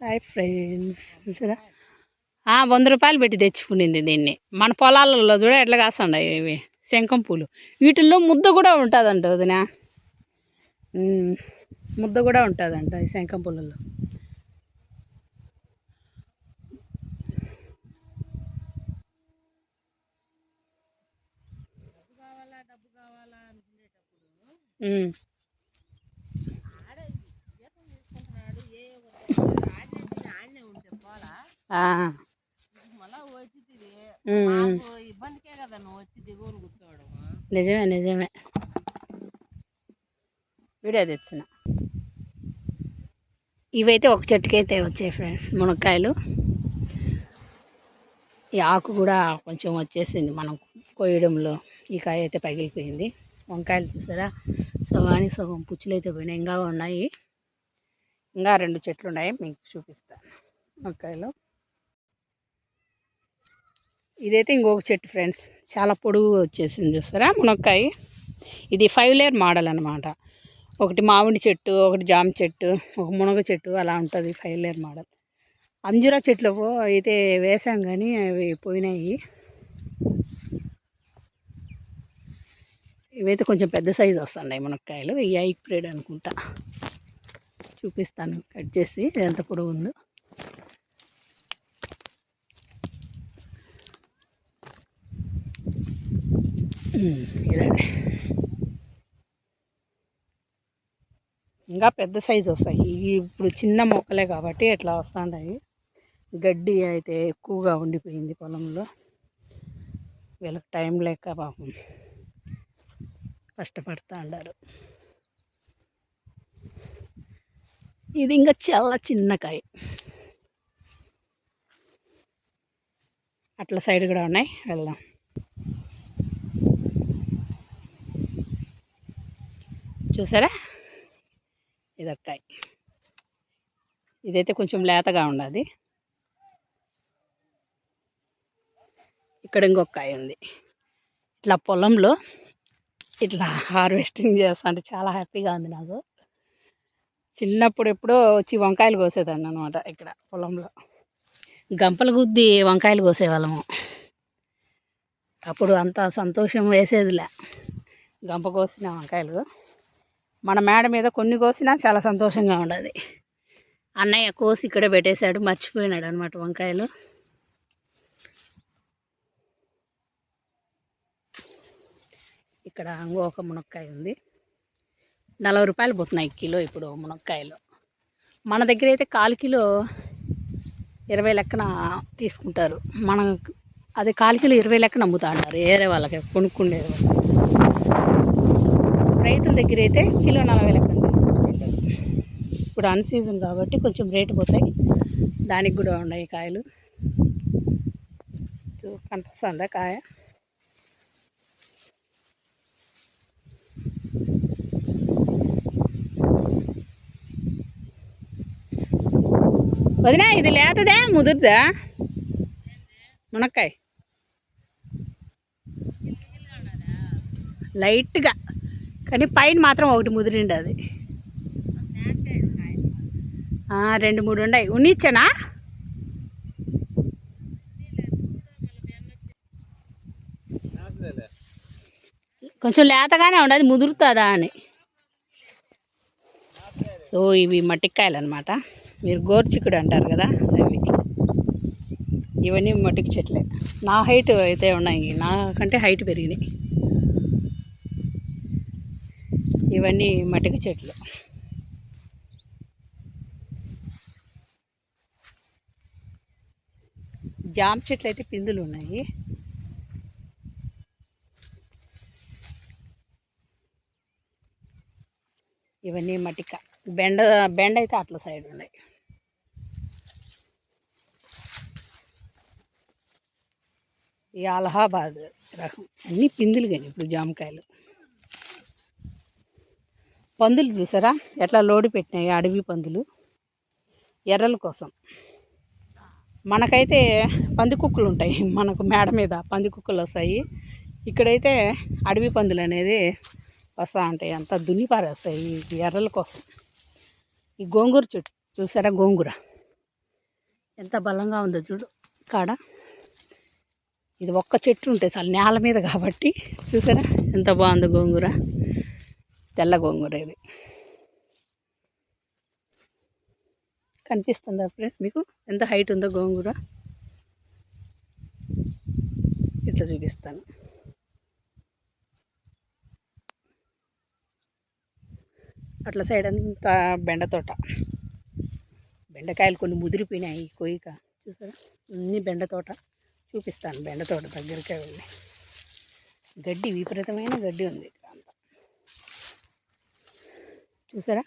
Hi friends చూసారా వంద రూపాయలు పెట్టి తెచ్చుకునింది దీన్ని మన పొలాలలో చూడ ఎట్లా కాస్తుండయి ఇవి శంఖం పూలు వీటిల్లో ముద్ద కూడా ఉంటుందంట వదిన ముద్ద కూడా ఉంటుందంట ఈ శంఖం పూలలో ఉమ్. ఆ, ఉమ్. ఇబ్బందికే కదా నువ్వు వచ్చి దిగువని కూర్చోవడం నిజమే నిజమే. వీడియో తెచ్చిన. ఇవైతే ఒక చెట్టుకైతే వచ్చాయి ఫ్రెండ్స్ మునక్కాయలు. ఈ ఆకు కూడా కొంచెం వచ్చేసింది మనం కోయడంలో. ఈ కాయ అయితే పగిలిపోయింది. వంకాయలు చూసారా? సగానికి సగం పుచ్చులు అయితే పోయినాయి. ఇంకా ఉన్నాయి. ఇంకా రెండు చెట్లు ఉన్నాయి మీకు చూపిస్తాను. వంకాయలు ఇదైతే ఇంకొక చెట్టు ఫ్రెండ్స్. చాలా పొడుగు వచ్చేసింది చూస్తారా మునక్కాయ. ఇది ఫైవ్ లేయర్ మోడల్ అనమాట ఒకటి మామిడి చెట్టు ఒకటి జామ చెట్టు ఒక మునగ చెట్టు అలా ఉంటుంది ఫైవ్ లేయర్ మోడల్ అంజురా చెట్లు అయితే వేసాం కానీ అవి పోయినాయి. ఇవైతే కొంచెం పెద్ద సైజు వస్తున్నాయి మునక్కాయలు. ఈ ఐక్ ప్రేడ్ అనుకుంటా. చూపిస్తాను కట్ చేసి ఎంత పొడవు ఉందో ఇంకా పెద్ద సైజు వస్తాయి. ఇవి ఇప్పుడు చిన్న మొక్కలే కాబట్టి ఇట్లా వస్తుంటాయి గడ్డి అయితే ఎక్కువగా ఉండిపోయింది పొలంలో. వీళ్ళకి టైం లేక పాపం కష్టపడుతూ ఉండారు ఇది ఇంకా చాలా చిన్న కాయ. అట్లా సైడ్ కూడా ఉన్నాయి. వెళ్దాం. చూసారా? ఇదొక కాయ ఇదైతే కొంచెం లేతగా ఉన్నది ఇక్కడ ఇంకొక కాయ ఉంది. ఇట్లా పొలంలో ఇట్లా హార్వెస్టింగ్ చేస్తా అంటే చాలా హ్యాపీగా ఉంది నాకు. చిన్నప్పుడు ఎప్పుడో వచ్చి వంకాయలు కోసేదాన్ని అనమాట ఇక్కడ పొలంలో. గంపలు గుద్ది వంకాయలు కోసేవాళ్ళము. అప్పుడు అంత సంతోషం వేసేదిలే. గంప కోసిన వంకాయలు. మన మేడ మీద కొన్ని కోసినా చాలా సంతోషంగా ఉండదు. అన్నయ్య కోసి ఇక్కడ పెట్టేశాడు మర్చిపోయినాడు అనమాట వంకాయలు. ఇక్కడ ఇంకొక మునక్కాయ ఉంది. నలభై రూపాయలు పోతున్నాయి కిలో ఇప్పుడు మునక్కాయలు. మన దగ్గర అయితే కాలు కిలో ఇరవై లెక్కన తీసుకుంటారు. మన అది కాలు కిలో ఇరవై లెక్కన అమ్ముతా అంటారు వేరే వాళ్ళకి కొనుక్కుండే రైతుల దగ్గర అయితే కిలో నలభై లెక్క ఇప్పుడు అన్ సీజన్ కాబట్టి కొంచెం రేటు పోతాయి. దానికి కూడా ఉన్నాయి కాయలు. చూ కనిపిస్తుందా కాయ? వదినా ఇది లేతదే ముదురుదా? మునక్కాయ. లైట్గా. కానీ పైన మాత్రం ఒకటి ముదిరిండి అది. రెండు మూడు ఉన్నాయి. ఉన్నిచ్చానా? కొంచెం లేతగానే ఉండదు ముదురుతుందా అని. సో ఇవి మట్టికాయలు అనమాట మీరు గోర్చికుడు అంటారు కదా అవి. ఇవన్నీ మట్టికి చెట్లే. నా హైట్ అయితే ఉన్నాయి నాకంటే హైట్ పెరిగినాయి. ఇవన్నీ మటిక చెట్లు. జామ చెట్లు అయితే పిందులు ఉన్నాయి. ఇవన్నీ మటిక. బెండ బెండ అయితే అట్ల సైడ్ ఉన్నాయి. ఈ అలహాబాద్ రకం. అన్నీ పిందులు కానీ ఇప్పుడు జామకాయలు. పందులు చూసారా? ఎట్లా లోడి పెట్టినాయి అడవి పందులు? ఎర్రల కోసం. మనకైతే పంది కుక్కలు ఉంటాయి. మనకు మేడ మీద పంది కుక్కలు వస్తాయి. ఇక్కడైతే అడవి పందులు అనేది వస్తూ ఉంటాయి. అంతా దున్ని పారేస్తాయి ఈ ఎర్రల కోసం. ఈ గోంగూర చెట్టు చూసారా గోంగూర? ఎంత బలంగా ఉందో చూడు. కాడ? ఇది ఒక్క చెట్టు ఉంటుంది అసలు నేల మీద కాబట్టి. చూసారా? ఎంత బాగుందో గోంగూర. తెల్ల గోంగూర ఇది. కనిపిస్తుందా ఫ్రెండ్స్ మీకు? ఎంత హైట్ ఉందో గోంగూర? ఇట్లా చూపిస్తాను. అట్లా సైడ్ అంతా బెండ తోట. బెండకాయలు కొన్ని ముదిరిపోయినాయి కొయ్యక చూసారా? అన్ని బెండ తోట. చూపిస్తాను బెండ తోట దగ్గరికే వెళ్ళి గడ్డి విపరీతమైన గడ్డి ఉంది. చూసారా?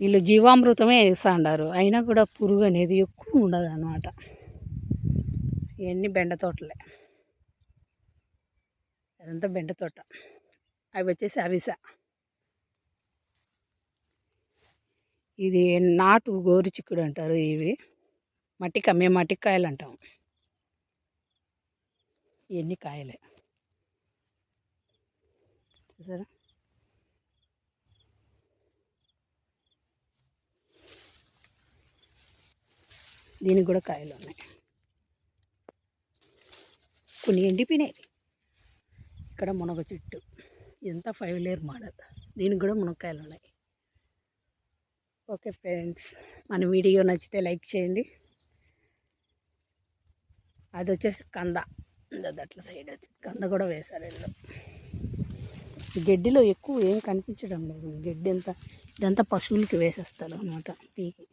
వీళ్ళు జీవామృతమే వేస్తాడారు అయినా కూడా పురుగు అనేది ఎక్కువ ఉండదు అనమాట ఇవన్నీ బెండ తోటలే. అదంతా బెండ తోట. అవి వచ్చేసి అవిస. ఇది నాటు గోరు చిక్కుడు అంటారు ఇవి. మట్టిక మేము మట్టి కాయలు అంటాం ఇవన్నీ కాయలే. చూసారా? దీనికి కూడా కాయలు ఉన్నాయి. కొన్ని ఎండిపోయినాయి. ఇక్కడ మునగ చెట్టు. ఇంత ఫైవ్ లేయర్ మోడల్ దీనికి కూడా మునక్కాయలు ఉన్నాయి. ఓకే ఫ్రెండ్స్ మన వీడియో నచ్చితే లైక్ చేయండి. అది వచ్చేసి కంద. అట్లా సైడ్ వచ్చింది కంద కూడా వేశారు ఇల్లు గడ్డిలో ఎక్కువ ఏం కనిపించడం లేదు. గడ్డి ఎంత ఇదంతా పశువులకి వేసేస్తారు అనమాట పీకి.